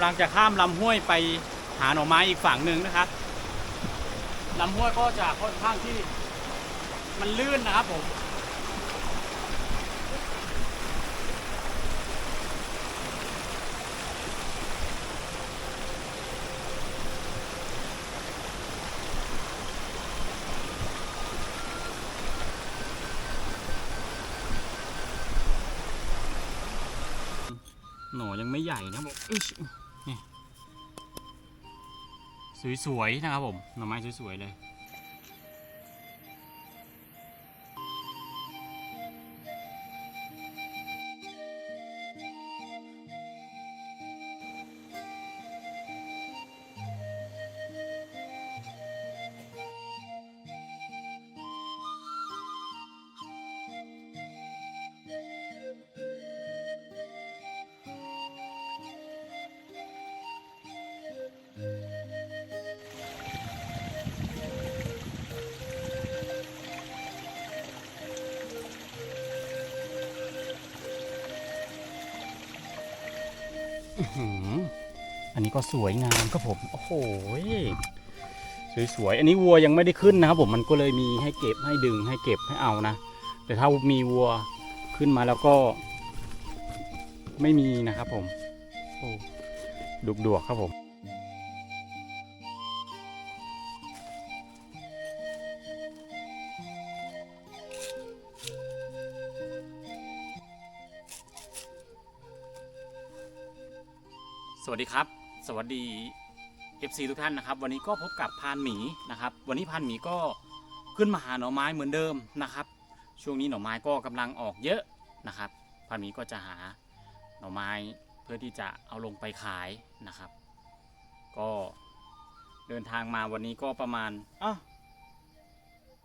กำลังจะข้ามลำห้วยไปหาหน่อไม้อีกฝั่งหนึ่งนะครับลำห้วยก็จะค่อนข้างที่มันลื่นนะครับผมหน่อยังไม่ใหญ่นะบผมอ นี่ สวยๆนะครับผม หน่อไม้สวยๆเลย อันนี้ก็สวยงามครับผม โอ้โหสวยๆ อันนี้วัวยังไม่ได้ขึ้นนะครับผมมันก็เลยมีให้เก็บให้ดึงให้เก็บให้เอานะ แต่ถ้ามีวัวขึ้นมาแล้วก็ ไม่มีนะครับผม โอ้ดุกดวกครับผม สวัสดีครับ สวัสดี FC ทุกท่านนะครับ วันนี้ก็พบกับพานหมีนะครับ วันนี้พานหมีก็ขึ้นมาหาหน่อไม้เหมือนเดิมนะครับ ช่วงนี้หน่อไม้ก็กำลังออกเยอะนะครับพานหมีก็จะหาหน่อไม้เพื่อที่จะเอาลงไปขายนะครับ ก็เดินทางมาวันนี้ก็ประมาณอะ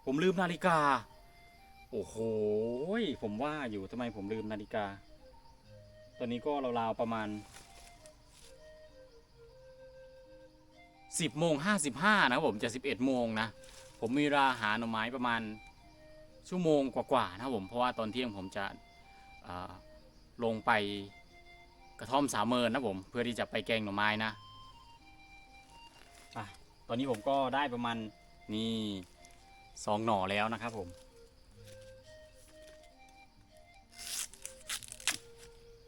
ผมลืมนาฬิกา โอ้โหผมว่าอยู่ทำไมผมลืมนาฬิกา ตอนนี้ก็ราวๆประมาณ สิบโมงห้าสิบห้านะครับผมจะสิบเอ็ดโมงนะ ผมมีเวลาหาหน่อไม้ประมาณชั่วโมงกว่าๆนะครับผมเพราะว่าตอนเที่ยงผมจะลงไปกระท่อมสามเมินนะผมเพื่อที่จะไปแกงหน่อไม้นะอะตอนนี้ผมก็ได้ประมาณนี่สองหน่อแล้วนะครับผม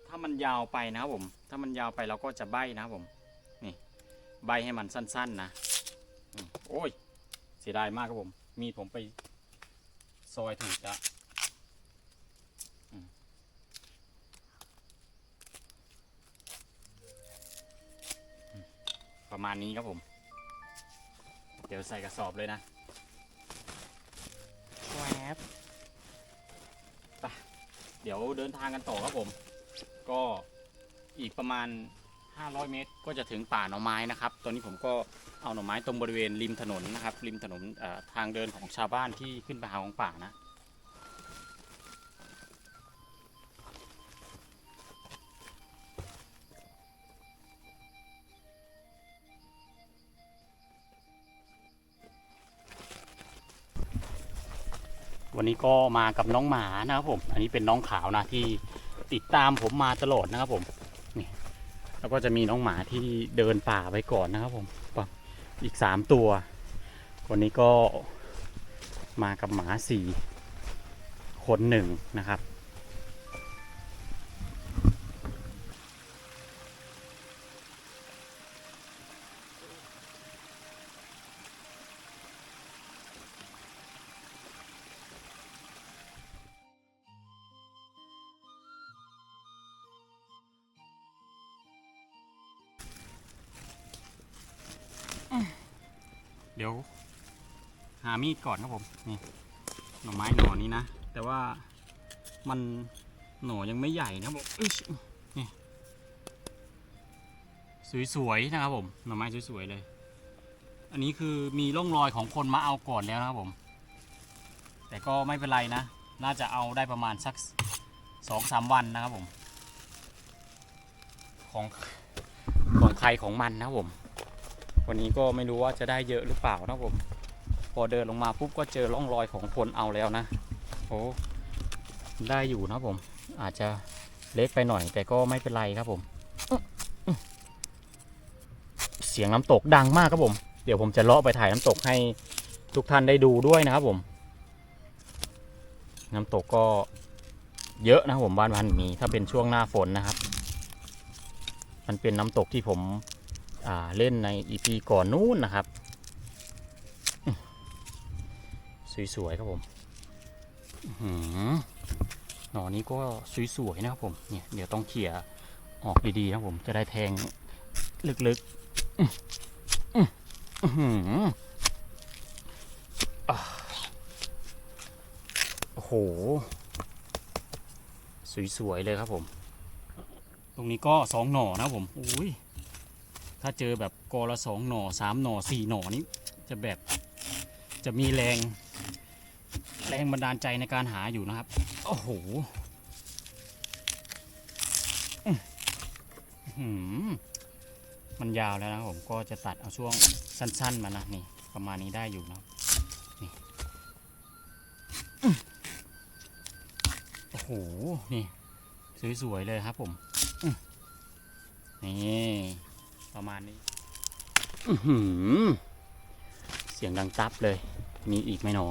ถ้ามันยาวไปนะครับผม ถ้ามันยาวไปเราก็จะใบ้นะครับผม ใบให้มันสั้น ๆ นะอืมโอ้ยเสียดายมากครับผม มีดผมไปซอยถูกจะอืมอืมประมาณนี้ครับผม เดี๋ยวใส่กระสอบเลยนะแวบไปเดี๋ยวเดินทางกันต่อครับผม ก็อีกประมาณ 500 เมตรก็จะถึงป่าหน่อไม้นะครับ ตอนนี้ผมก็เอาหน่อไม้ตรงบริเวณริมถนนนะครับ ริมถนนทางเดินของชาวบ้านที่ขึ้นไปหาของป่านะ วันนี้ก็มากับน้องหมานะครับผม อันนี้เป็นน้องขาวนะที่ติดตามผมมาตลอดนะครับผม แล้วก็จะมีน้องหมาที่เดินป่าไปก่อนนะครับผมอีกสามตัวคนนี้ก็มากับหมาสี่คนหนึ่งนะครับ มีดก่อนครับผมนี่หน่อไม้หน่อนี้นะ แต่ว่ามันหน่อยังไม่ใหญ่นะครับผมนี่สวยๆนะครับผมหน่อไม้สวยๆเลย อันนี้คือมีร่องรอยของคนมาเอาก่อนแล้วนะครับผม แต่ก็ไม่เป็นไรนะ น่าจะเอาได้ประมาณสักสองสามวันนะครับผม ของของใครของมันนะครับผม วันนี้ก็ไม่รู้ว่าจะได้เยอะหรือเปล่านะผม พอเดินลงมาปุ๊บก็เจอร่องรอยของคนเอาแล้วนะโอ้ได้อยู่นะผม อาจจะเล็กไปหน่อยแต่ก็ไม่เป็นไรครับผม เสียงน้ำตกดังมากครับผม เดี๋ยวผมจะเลาะไปถ่ายน้ำตกให้ทุกท่านได้ดูด้วยนะครับผม น้ำตกก็เยอะนะผมบ้านพันมีถ้าเป็นช่วงหน้าฝนนะครับ มันเป็นน้ำตกที่ผมเล่นในอีพีก่อนนู้นนะครับ สวยๆครับผมหือหนอนี้ก็สวยๆนะครับผมเนี่ยเดี๋ยวต้องเขี่ยออกดีๆนะครับผมจะได้แทงลึกๆอือหือโอ้โห สวยๆเลยครับผม ตรงนี้ก็สองหน่อนะผมอุ้ยถ้าเจอแบบกอละสองหน่อสามหน่อสี่หน่อนี้จะแบบจะมีแรง แรงบันดาลใจในการหาอยู่นะครับ โอ้โหอื้อหือมันยาวแล้วนะครับผมก็จะตัดเอาช่วงสั้น ๆ มานะนี่ ประมาณนี้ได้อยู่นะนี่อื้อโอ้โห นี่ สวย ๆ เลยครับผมอื้อนี่ประมาณนี้อื้อหือเสียงดังตับเลย มีอีกไหมหนอ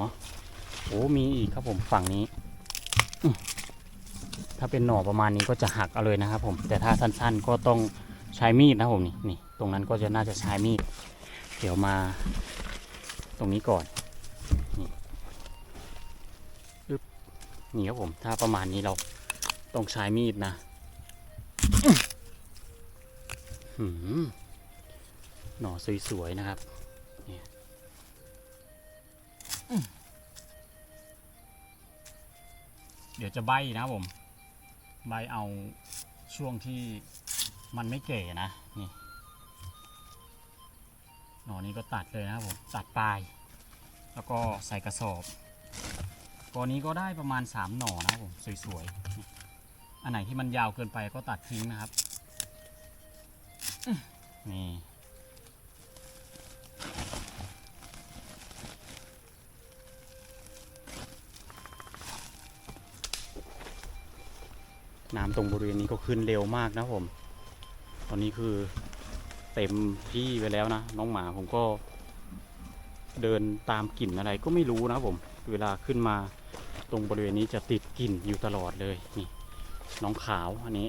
โอ้มีอีกครับผมฝั่งนี้ ถ้าเป็นหน่อประมาณนี้ก็จะหักเอาเลยนะครับผม แต่ถ้าสั้นๆก็ต้องใช้มีดนะผมนี่นี่ ตรงนั้นก็จะน่าจะใช้มีด เดี๋ยวมา ตรงนี้ก่อนนี่อึ๊บนี่ครับผม ถ้าประมาณนี้เราต้องใช้มีดนะหือหน่อสวยๆนะครับเนี่ย เดี๋ยวจะใบนะครับผม ใบเอาช่วงที่มันไม่เก๋นะ นี่หนอนี้ก็ตัดเลยนะครับผม ตัดปลาย แล้วก็ใส่กระสอบกอนี้ก็ได้ประมาณ 3 หน่อนะครับผม สวยๆ อันไหนที่มันยาวเกินไปก็ตัดทิ้งนะครับ นี่ น้ำตรงบริเวณนี้ก็ขึ้นเร็วมากนะผม ตอนนี้คือเต็มที่ไปแล้วนะ น้องหมาผมก็ เดินตามกลิ่นอะไรก็ไม่รู้นะผม เวลาขึ้นมาตรงบริเวณนี้จะติดกลิ่นอยู่ตลอดเลยนี่ น้องขาวอันนี้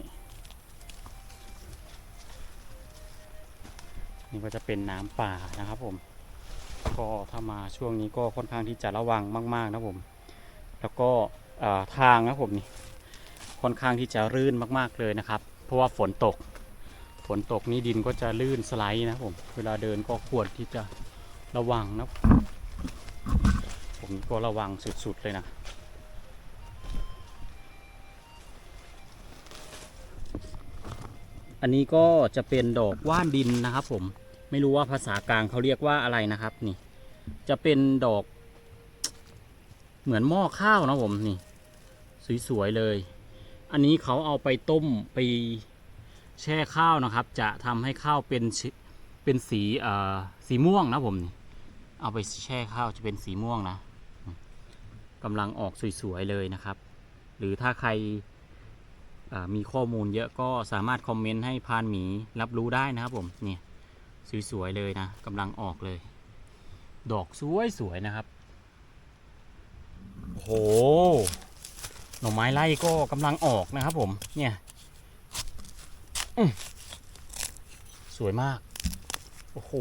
นี่ก็จะเป็นน้ำป่านะครับผม ก็ถ้ามาช่วงนี้ก็ค่อนข้างที่จะระวังมาก ๆ นะผม แล้วก็ทางนะผมนี่ ค่อนข้างที่จะลื่นมาก ๆเลยนะครับ เพราะว่าฝนตก ฝนตกนี่ดินก็จะลื่นสไลด์นะผม เวลาเดินก็ควรที่จะระวังนะ ผมก็ระวังสุด ๆ เลยนะ อันนี้ก็จะเป็นดอกว่านดินนะครับผม ไม่รู้ว่าภาษากลางเขาเรียกว่าอะไรนะครับนี่ จะเป็นดอกเหมือนหม้อข้าวนะผมนี่ สวย ๆ เลย อันนี้เขาเอาไปต้มไปแช่ข้าวนะครับ จะทำให้ข้าวเป็นเป็นสีเอ่อสีม่วงนะผมนี่เอาไปแช่ข้าวจะเป็นสีม่วงนะกำลังออกสวยๆเลยนะครับ หรือถ้าใครมีข้อมูลเยอะก็สามารถคอมเมนต์ให้พานหมีรับรู้ได้นะครับผมเนี่ยสวยๆเลยนะกำลังออกเลย ดอกสวยๆนะครับโอ้โหห น่อไม้ไล่ก็กำลังออกนะครับผมเนี่ยสวยมาก โอ้โห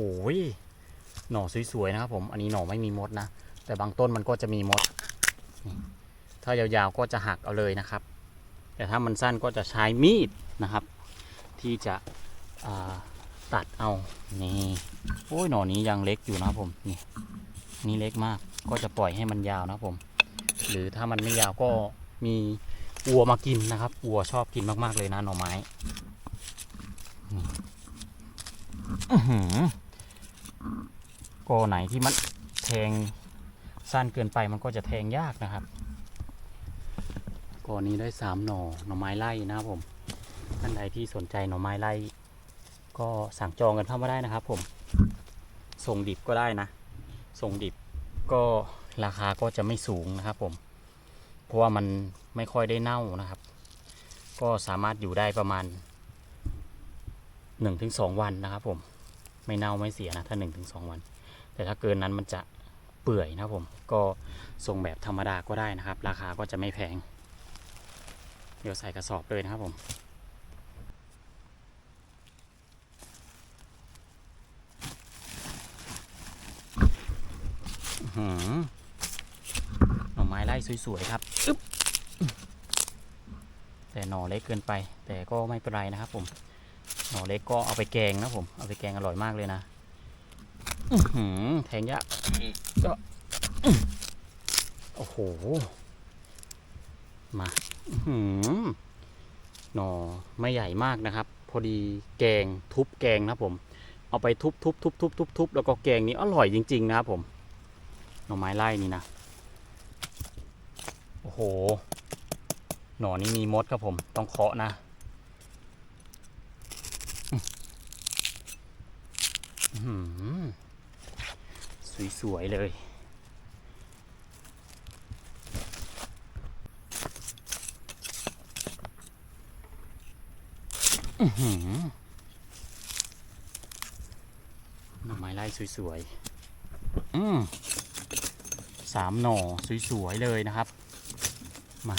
หน่อสวยๆนะครับ ผม อันนี้หน่อไม่มีมดนะ แต่บางต้นมันก็จะมีมด ถ้ายาวๆก็จะหักเอาเลยนะครับ แต่ถ้ามันสั้นก็จะใช้มีดนะครับ ที่จะตัดเอา นี่โอ้ยหน่อนี้ยังเล็กอยู่นะครับผม นี่นี่เล็กมาก ก็จะปล่อยให้มันยาวนะครับผม หรือถ้ามันไม่ยาวก็ มีวัวมากินนะครับวัวชอบกินมาก ๆ เลยนะหน่อไม้นี่อื้อหือก็ไหนที่มันแทงสั้นเกินไปมันก็จะแทงยากนะครับก่อนนี้ได้สามหน่อหน่อไม้ไล่นะครับผมท่านใดที่สนใจหน่อไม้ไล่ก็สั่งจองกันเข้ามาได้นะครับ ผม ส่งดิบก็ได้นะ ส่งดิบก็ราคาก็จะไม่สูงนะครับผม ราะว่ามันไม่ค่อยได้เน่านะครับ ก็สามารถอยู่ได้ประมาณ 1-2 วันนะครับผมไม่เน่าไม่เสียนะถ้าหนึ่งถึงสองวัน แต่ถ้าเกินนั้นมันจะเปื่อยนะครับผมก็ส่งแบบธรรมดาก็ได้นะครับ ราคาก็จะไม่แพง เดี๋ยวใส่กระสอบเลยนะครับผม อื้อหือหน่อไม้ไล่ สวยๆครับอึ๊บแต่หน่อเล็กเกินไป แต่ก็ไม่เป็นไรนะครับผม หน่อเล็กก็เอาไปแกงนะผม เอาไปแกงอร่อยมากเลยนะอื้อหือแทงยากก็อื้อโอ้โห มาอื้อหือหน่อไม่ใหญ่มากนะครับ พอดีแกงทุบแกงนะครับผม เอาไปทุบทุบทุบทุบทุบทุบแล้วก็แกงนี้อร่อยจริง ๆ นะครับผม หน่อไม้ไล่นี่นะ โห หนอนนี้มีมดครับผม ต้องเคาะนะ สวย ๆ เลยอื้อหือหน่อไม้ไล่สวย ๆ อืมสามหน่อสวย ๆ เลยนะครับ มา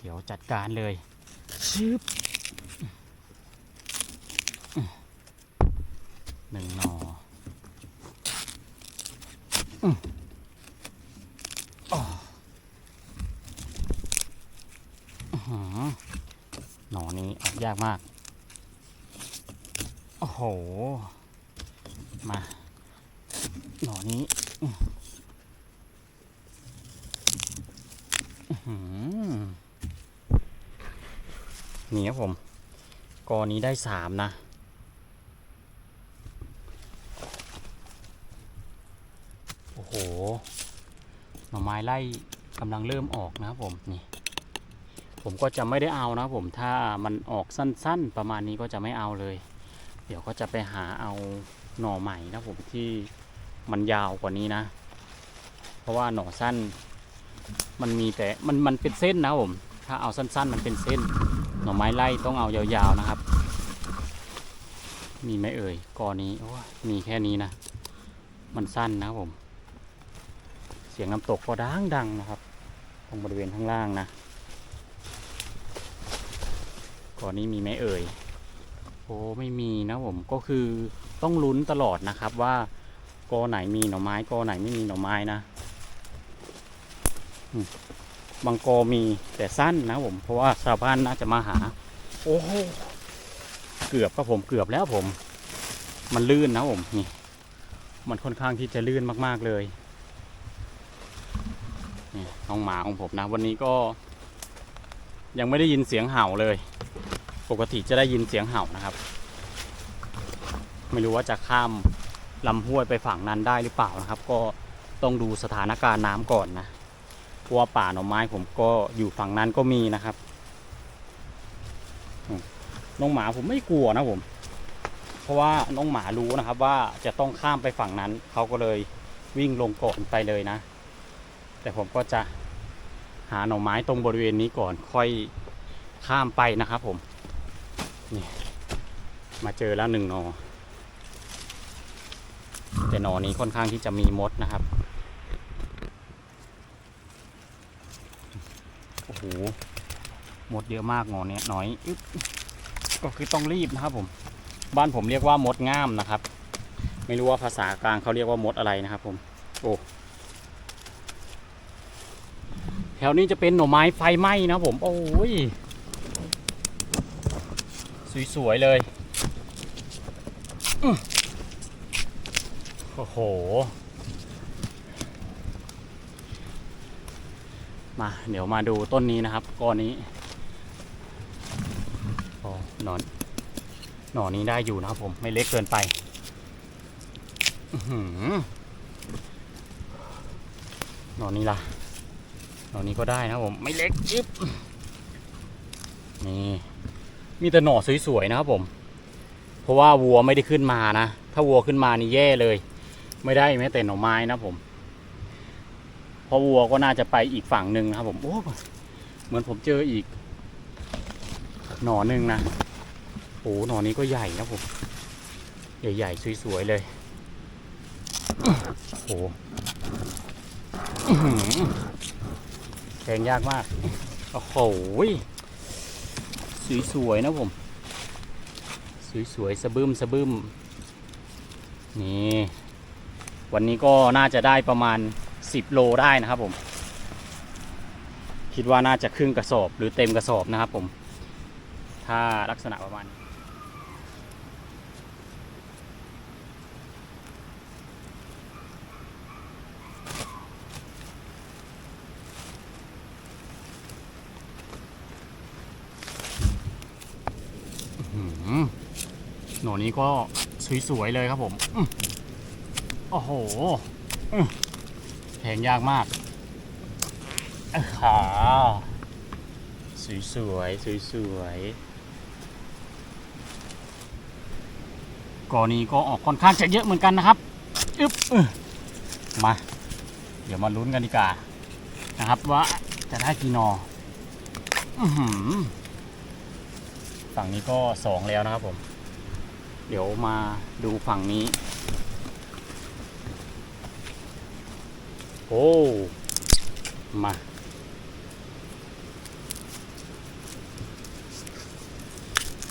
เดี๋ยวจัดการเลยชึบหนึ่งหนออืมอ้ออื้อหือหนอนี้ออกยากมาก โอ้โห มา หนอนี้อื้ออื้อหือ นี่ครับผม กอนี้ได้สามนะ โอ้โห หน่อไม้ไล่กำลังเริ่มออกนะครับผม นี่ ผมก็จะไม่ได้เอานะผม ถ้ามันออกสั้นๆ ประมาณนี้ก็จะไม่เอาเลย เดี๋ยวก็จะไปหาเอาหน่อใหม่นะผมที่มันยาวกว่านี้นะ เพราะว่าหน่อสั้น มันมีแต่มันมันเป็นเส้นนะผมถ้าเอาสั้นๆ มันเป็นเส้น หน่อไม้ไล่ต้องเอายาวๆนะครับ มีไหมเอ่ยกอนี้โอ้มีแค่นี้นะ มันสั้นนะผม เสียงน้ำตกก็ดังดังนะครับ ตรงบริเวณข้างล่างนะกอนี้มีไหมเอ่ยโอ้ไม่มีนะผมก็คือต้องลุ้นตลอดนะครับว่ากอไหนมีหน่อไม้กอไหนไม่มีหน่อไม้นะ บางกอมีแต่สั้นนะผม เพราะว่าชาวบ้านน่าจะมาหา โอ้โหเกือบครับผมเกือบแล้วผม มันลื่นนะผมนี่มันค่อนข้างที่จะลื่นมากๆเลยนี่น้องหมาของผมนะ วันนี้ก็ ยังไม่ได้ยินเสียงเห่าเลย ปกติจะได้ยินเสียงเห่านะครับ ไม่รู้ว่าจะข้ามลำห้วยไปฝั่งนั้นได้หรือเปล่านะครับ ก็ต้องดูสถานการณ์น้ำก่อนนะ เพราะว่าป่าหน่อไม้ผมก็อยู่ฝั่งนั้นก็มีนะครับน้องหมาผมไม่กลัวนะผม เพราะว่าน้องหมารู้นะครับว่าจะต้องข้ามไปฝั่งนั้น เขาก็เลยวิ่งลงก่อนไปเลยนะ แต่ผมก็จะหาหน่อไม้ตรงบริเวณนี้ก่อนค่อยข้ามไปนะครับผม นี่มาเจอแล้วหนึ่งหนอแต่หนอนี้ค่อนข้างที่จะมีมดนะครับ โอ้โห มดเยอะมากหนอเนี้ยน้อยก็คือต้องรีบนะครับผม บ้านผมเรียกว่ามดง่ามนะครับ ไม่รู้ว่าภาษากลางเขาเรียกว่ามดอะไรนะครับผม โอ้แถวนี้จะเป็นหน่อไม้ไฟไหม้นะผม โอ้ย สวย ๆ เลย โอ้โห มา เดี๋ยวมาดูต้นนี้นะครับก้อนนี้ หนอนหนอนนี้ได้อยู่นะครับผมไม่เล็กเกินไปหือหน่อนี้ล่ะหน่อนี้ก็ได้นะครับผมไม่เล็กจิ๊บนี่มีแต่หน่อสวยๆนะครับผม เพราะว่าวัวไม่ได้ขึ้นมานะ ถ้าวัวขึ้นมานี่แย่เลย ไม่ได้แม้แต่หน่อไม้นะผม เพราะวัวก็น่าจะไปอีกฝั่งหนึ่งนะครับผมโอ้เหมือนผมเจออีก หน่อหนึ่งนะโอ้หนอนนี้ก็ใหญ่นะผม ใหญ่ๆสวยๆเลย โอ้โหอื้อหือแทงยากมาก โอ้โหสวยๆนะผม สวยๆสะบึมสะบึมนี่ วันนี้ก็น่าจะได้ประมาณ 10 โลได้นะครับผม คิดว่าน่าจะครึ่งกระสอบหรือเต็มกระสอบนะครับผม ถ้าลักษณะประมาณนี้หือหนอนนี้ก็สวยๆเลยครับผมอ๋อโอ้โหแทงยากมากอาหาสวยๆสวยๆ อนี้ก็ออกค่อนข้างจะเยอะเหมือนกันนะครับอึ๊บมา เดี๋ยวมาลุ้นกันดีกว่านะครับ ว่าจะได้กี่นอฝั่งนี้ก็สองแล้วนะครับผม เดี๋ยวมาดูฝั่งนี้ โอ้มา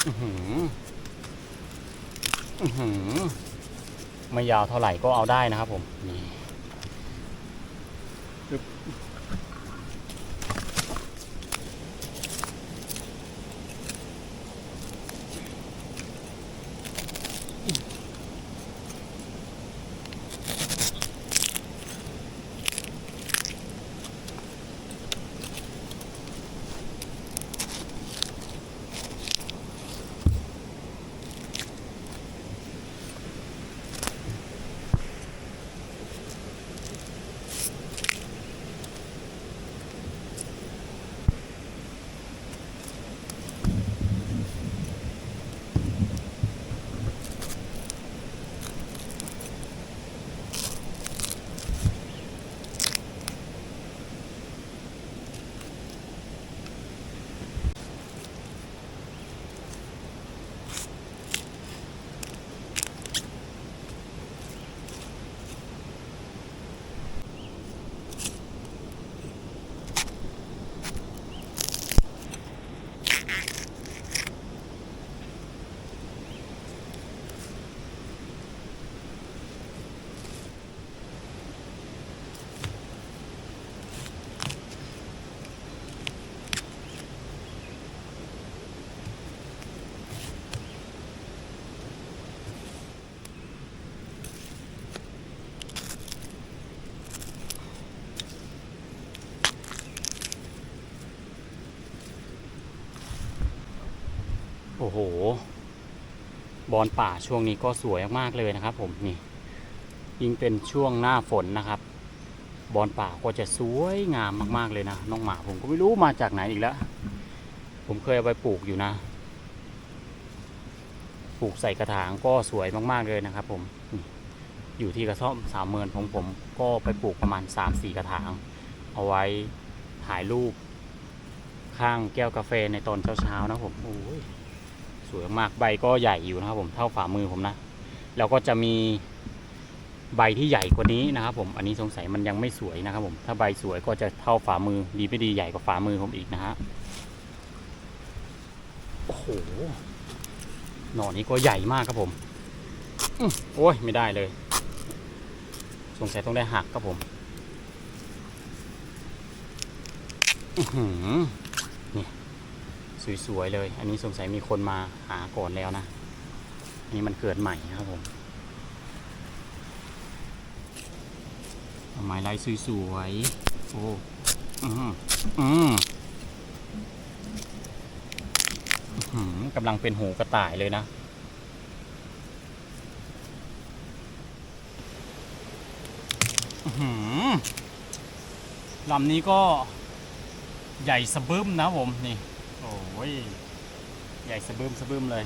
อือหืออือหือ ไม่ยาวเท่าไหร่ก็เอาได้นะครับผมนี่ อ้โห บอนป่าช่วงนี้ก็สวยมากๆเลยนะครับ ผมนี่ยิ่งเป็นช่วงหน้าฝนนะครับ บอนป่าก็จะสวยงามมากๆเลยนะน้องหมาผมก็ไม่รู้มาจากไหนอีกแล้ว ผมเคยเอาไปปลูกอยู่นะ ปลูกใส่กระถางก็สวยมากๆเลยนะครับ ผมอยู่ที่กระท่อมสามเมินของผมก็ไปปลูกประมาณ3าสี่กระถาง เอาไว้ถ่ายรูปข้างแก้วกาแฟในตอนเช้าๆนะผมโอ้ย วยมากใบก็ใหญ่อยู่นะครับผมเท่าฝ่ามือผมนะแล้วก็จะมีใบที่ใหญ่กว่านี้นะครับผมอันนี้สงสัยมันยังไม่สวยนะครับผมถ้าใบสวยก็จะเท่าฝ่ามือดีไม่ดีใหญ่กว่าฝ่ามือผมอีกนะฮะโอ้โหหน่อนี้ก็ใหญ่มากครับผมอโอ้ยไม่ได้เลย สงสัยต้องได้หักครับผม อื้อหือ สวยๆเลย อันนี้สงสัยมีคนมาหาก่อนแล้วนะอันนี้มันเกิดใหม่นะครับผมไม้ลายสวยๆ โอ้ อืมอืมอื้อหือกำลังเป็นหูกระต่ายเลยนะอื้อหือลำนี้ก็ใหญ่สะบึ้มนะผม นี่ โอ้ย ใหญ่สะบึ้มสะบึ้มเลย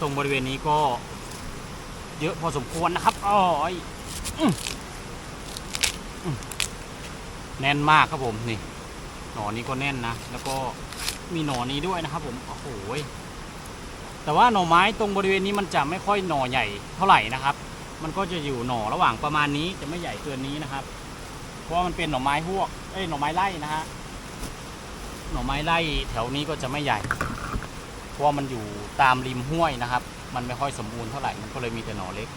ตรงบริเวณนี้ก็ เยอะพอสมควรนะครับอ้อยแน่นมากครับผมนี่หนอนนี้ก็แน่นนะ แล้วก็มีหนอนนี้ด้วยนะครับ ผมโอ้โหยแต่ว่าหน่อไม้ตรงบริเวณนี้มันจะไม่ค่อยหน่อใหญ่เท่าไหร่นะครับ มันก็จะอยู่หน่อระหว่างประมาณนี้จะไม่ใหญ่เกินนี้นะครับ เพราะว่ามันเป็นหน่อไม้พวกเอ้ยหน่อไม้ไร่นะฮะหน่อไม้ไร่แถวนี้ก็จะไม่ใหญ่ เพราะว่ามันอยู่ตามริมห้วยนะครับ มันไม่ค่อยสมบูรณ์เท่าไหร่ มันก็เลยมีแต่หน่อเล็ก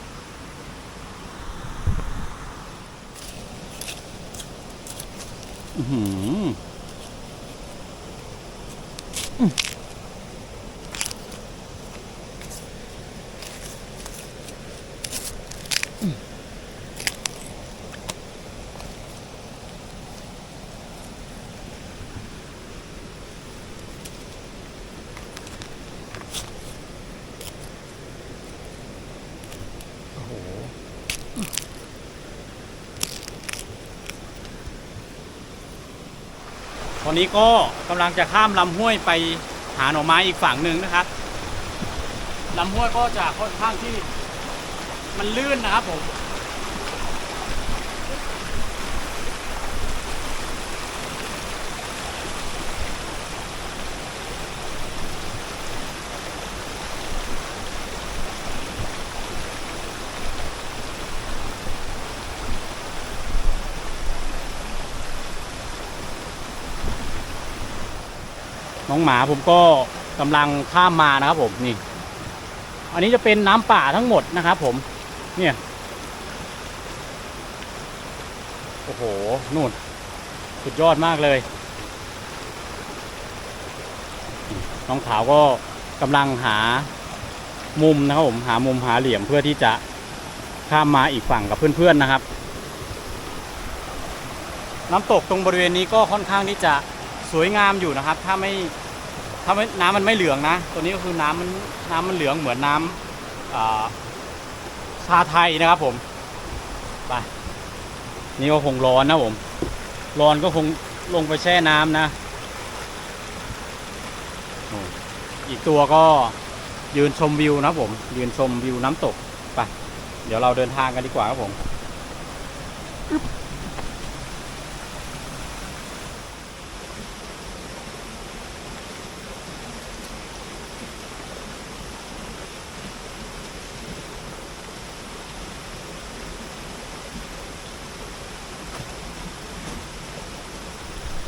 อือหือ อนนี้ก็กำลังจะข้ามลำห้วยไปหาหน่อไม้อีกฝั่งหนึ่งนะครับลำห้วยก็จะค่อนข้างที่มันลื่นนะครับผม น้องหมาผมก็กำลังข้ามมานะครับผมนี่ อันนี้จะเป็นน้ำป่าทั้งหมดนะครับผม เนี่ย โอ้โหนู่น สุดยอดมากเลย น้องขาวก็กำลังหามุมนะครับผมหามุมหาเหลี่ยมเพื่อที่จะข้ามมาอีกฝั่งกับเพื่อนๆนะครับ น้ำตกตรงบริเวณนี้ก็ค่อนข้างที่จะ สวยงามอยู่นะครับ ถ้าไม่ถ้าไม่น้ำมันไม่เหลืองนะ ตัวนี้ก็คือน้ำมันน้ำมันเหลืองเหมือนน้ำชาไทยนะครับผมไปนี่ก็คงร้อนนะผม ร้อนก็คงลงไปแช่น้ำนะ อีกตัวก็ยืนชมวิวนะผม ยืนชมวิวน้ำตกไป เดี๋ยวเราเดินทางกันดีกว่าครับผม